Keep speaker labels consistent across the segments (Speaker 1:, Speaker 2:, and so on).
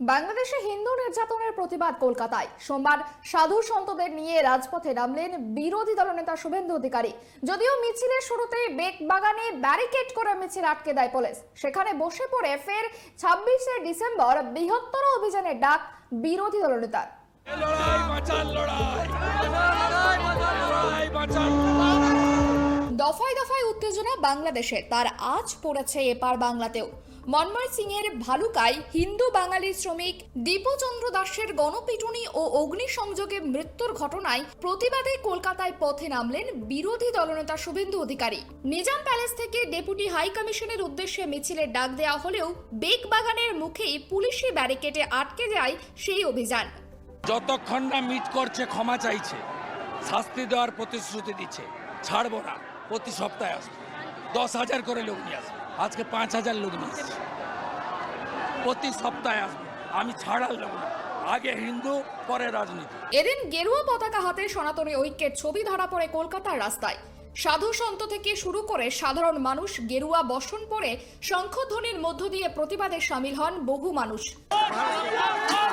Speaker 1: বাংলাদেশে হিন্দু নির্যাতনের প্রতিবাদ কলকাতায়। সোমবার সাধু সন্তদের নিয়ে রাজপথে নামলেন বিরোধী দলনেতা শুভেন্দু অধিকারী। যদিও মিছিলের শুরুতেই বেক বাগানে ব্যারিকেড করে মিছিল আটকে দেয় পুলিশ। সেখানে বসে পড়ে ফের ছাব্বিশে ডিসেম্বর বৃহত্তর অভিযানের ডাক বিরোধী দলনেতার
Speaker 2: লড়াই।
Speaker 1: বাংলাদেশে, তার আজ পড়েছে এপার বাংলাতেও। মনময় সিং এর ভালুকায় হিন্দু বাঙালি শ্রমিক দীপচন্দ্র দাসের গণপিটুনি ও অগ্নিসংযোগে মৃত্যুর ঘটনায় প্রতিবাদে কলকাতায় পথে নামলেন বিরোধী দলনেতা শুভেন্দু অধিকারী। নিজাম প্যালেস থেকে ডেপুটি হাই কমিশনের উদ্দেশ্যে মিছিলের ডাক দেওয়া হলেও বেগ বাগানের মুখেই পুলিশি ব্যারিকেডে আটকে যায় সেই অভিযান।
Speaker 2: যতক্ষণ না মিট করছে, ক্ষমা চাইছে, শাস্তি দেওয়ার প্রতিশ্রুতি দিচ্ছে, ছাড়বো না, প্রতি সপ্তাহে আসব। দশ হাজার করে লোক নিয়ে আসব। আজকে পাঁচ হাজার লোক নিয়ে আসছে প্রতি সপ্তাহে আসবে। আমি ছাড়ার লোক না। আগে হিন্দু পরে রাজনীতি।
Speaker 1: এদিন গেরুয়া পতাকা হাতে সনাতনী ঐক্যের ছবি ধরা পড়ে কলকাতার রাস্তায়। সাধু সন্ত থেকে শুরু করে সাধারণ মানুষ গেরুয়া বসন পরে শঙ্খধ্বনির মধ্য দিয়ে প্রতিবাদে সামিল হন বহু মানুষ।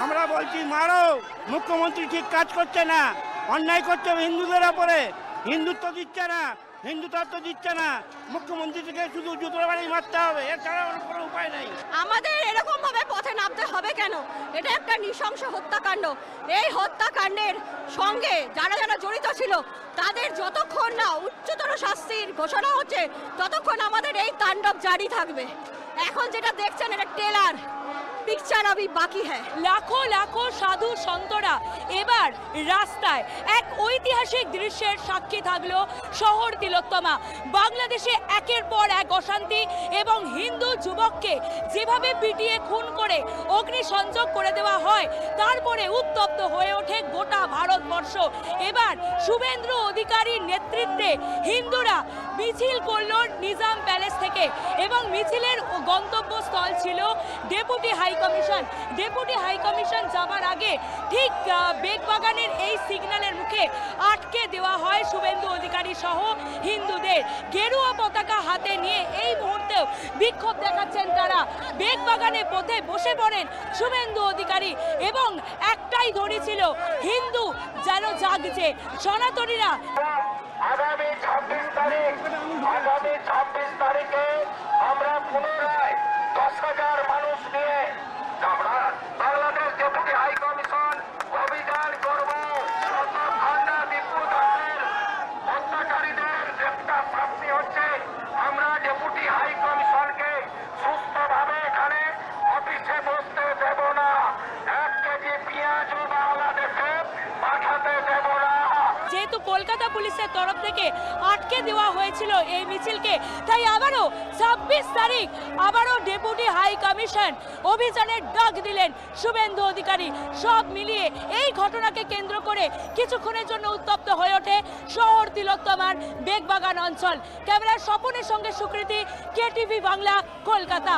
Speaker 3: আমরা বলছি মারো মুখ্যমন্ত্রী ঠিক কাজ করছে না। অন্যায় করছে হিন্দুদের ওপরে। হিন্দুত্ব দিচ্ছে না। হিন্দু দিচ্ছে না। মুখ্যমন্ত্রীকে শুধু জুতোর বাড়ি মারতে হবে, এছাড়া অন্য কোনো উপায় নেই।
Speaker 4: আমাদের এরকম ভাবে পথে নামতে হবে কেন? এটা একটা নৃশংস হত্যাকাণ্ড। এই হত্যাকাণ্ডের সঙ্গে যারা যারা জড়িত ছিল, তাদের যতক্ষণ না উচ্চতর শাস্তির ঘোষণা হচ্ছে, ততক্ষণ আমাদের এই তাণ্ডব জারি থাকবে। এখন যেটা দেখছেন, এটা টেলার। পিকচার আবি বাকি হ্যাঁ
Speaker 5: লাখো লাখো সাধু সন্তরা এবার রাস্তায় এক ঐতিহাসিক দৃশ্যের সাক্ষী থাকল শহর তিলোত্তমা বাংলাদেশে একের পর এক অশান্তি এবং হিন্দু যুবককে যেভাবে পিটিয়ে খুন করে অগ্নিসংযোগ করে দেওয়া হয় তারপরে উত্তপ্ত হয়ে ওঠে গোটা ভারতবর্ষ এবার শুভেন্দ্র অধিকারীর নেতৃত্বে হিন্দুরা মিছিল করল প্যালেস থেকে এবং মিছিলের গন্তব্যস্থল ছিল deputy high commission. Deputy high commission যাবার আগে ঠিক বেগবাগানের এই সিগন্যালের মুখে আটকে দেওয়া হয় শুভেন্দু অধিকারী সহ হিন্দুদের। গেরুয়া পতাকা হাতে নিয়ে এই মুহূর্তেও বিক্ষোভ দেখাচ্ছেন তারা। বেগবাগানে পথে বসে পড়েন শুভেন্দু অধিকারী এবং একটাই ধরি ছিল, হিন্দু যেন জাগছে। সনাতনীরা
Speaker 6: আগামী ছাব্বিশ তারিখ, আগামী ছাব্বিশ তারিখে পুনরায় দশ হাজার মানুষ নিয়ে
Speaker 5: কলকাতা পুলিশের তরফ থেকে আটকে দেওয়া হয়েছিল এই মিছিলকে। তাই আবারও ছাব্বিশ তারিখ আবারও ডেপুটি হাই কমিশন অভিযানের ডাক দিলেন শুভেন্দু অধিকারী। সব মিলিয়ে এই ঘটনাকে কেন্দ্র করে কিছুক্ষণের জন্য উত্তপ্ত হয়ে ওঠে শহর তিলোত্তমার বেগবাগান অঞ্চল। ক্যামেরার স্বপনের সঙ্গে সুকৃতি কেটিভি বাংলা, কলকাতা।